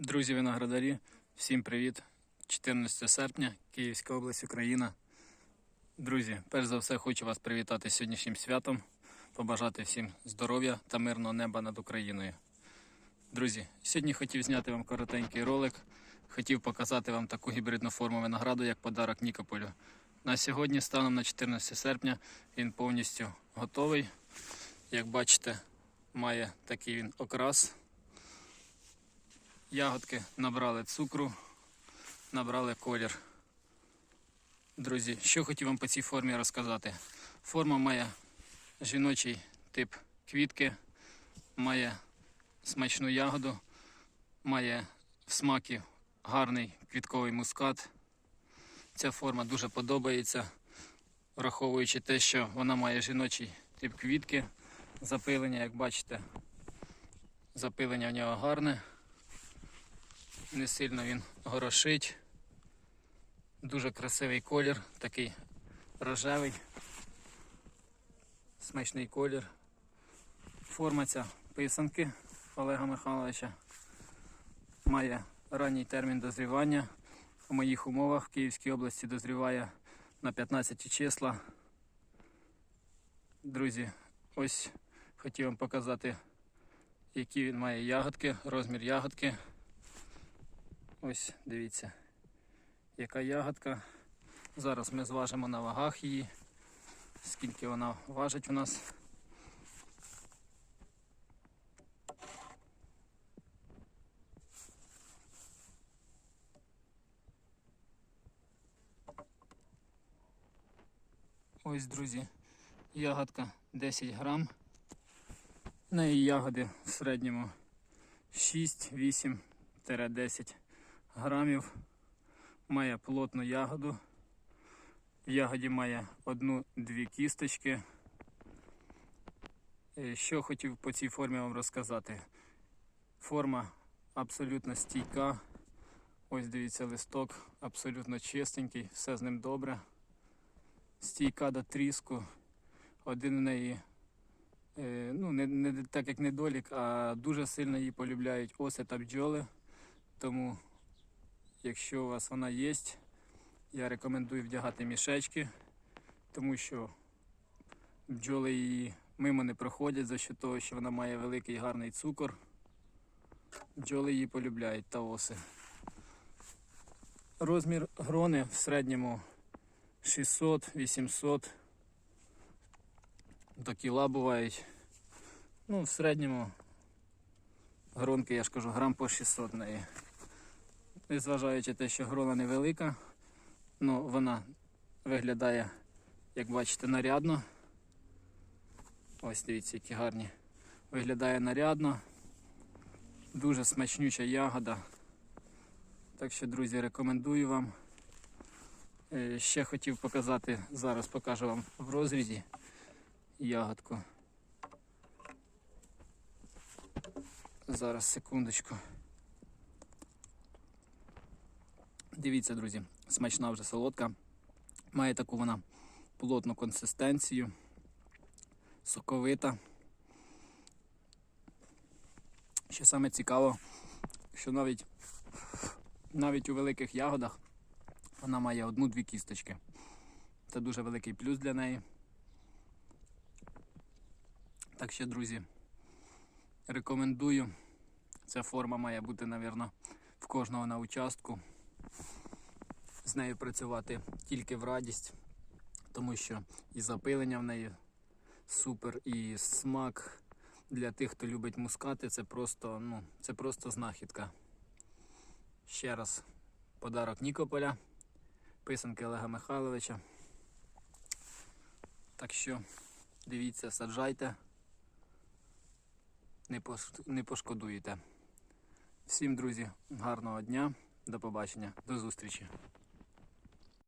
Друзі виноградарі, всім привіт! 14 серпня, Київська область, Україна. Друзі, перш за все хочу вас привітати з сьогоднішнім святом, побажати всім здоров'я та мирного неба над Україною. Друзі, сьогодні хотів зняти вам коротенький ролик. Хотів показати вам таку гібридну форму винограду, як подарок Нікополю. На сьогодні, станом на 14 серпня, він повністю готовий. Як бачите, має такий він окрас. Ягодки набрали цукру, набрали колір. Друзі, що хотів вам по цій формі розказати. Форма має жіночий тип квітки, має смачну ягоду, має в смакі гарний квітковий мускат. Ця форма дуже подобається, враховуючи те, що вона має жіночий тип квітки, запилення, як бачите, запилення в нього гарне. Не сильно він горошить. Дуже красивий колір, такий рожевий, смачний колір. Форма ця писанки Олега Михайловича має ранній термін дозрівання. У моїх умовах в Київській області дозріває на 15 числа. Друзі, ось хотів вам показати, які він має ягодки, розмір ягодки. Ось дивіться, яка ягодка. Зараз ми зважимо на вагах її, скільки вона важить у нас. Ось, друзі, ягодка 10 грам. В неї ягоди в середньому 6-8-10 грамів. Має плотну ягоду. В ягоді має одну-дві кісточки. Е, Що хотів по цій формі вам розказати. Форма абсолютно стійка. Ось дивіться листок, абсолютно чистенький, все з ним добре. Стійка до тріску. Один в неї, е, ну, не, не так як недолік, а дуже сильно її полюбляють оси та бджоли. Тому, якщо у вас вона є, я рекомендую вдягати мішечки, тому що бджоли її мимо не проходять за що того, що вона має великий гарний цукор. Бджоли її полюбляють та оси. Розмір грони в середньому 600-800 до кіла бувають. Ну, в середньому гронки, я ж кажу, грам по 600 неї. Незважаючи те, що грона невелика, ну вона виглядає, як бачите, нарядно. Ось дивіться, які гарні. Виглядає нарядно. Дуже смачнюча ягода. Так що, друзі, рекомендую вам. Е, Ще хотів показати, зараз покажу вам в розрізі ягодку. Зараз секундочку. Дивіться, друзі, смачна вже солодка. Має таку вона плотну консистенцію, соковита. Що саме цікаво, що навіть, навіть у великих ягодах вона має одну-дві кісточки. Це дуже великий плюс для неї. Так що, друзі, рекомендую. Ця форма має бути, мабуть, в кожного на участку. З нею працювати тільки в радість, тому що і запилення в неї супер, і смак для тих, хто любить мускати, це просто, ну, це просто знахідка. Ще раз подарок Нікополя, писанки Олега Михайловича. Так що дивіться, саджайте, не пош- пошкодуєте. Всім, друзі, гарного дня, до побачення, до зустрічі.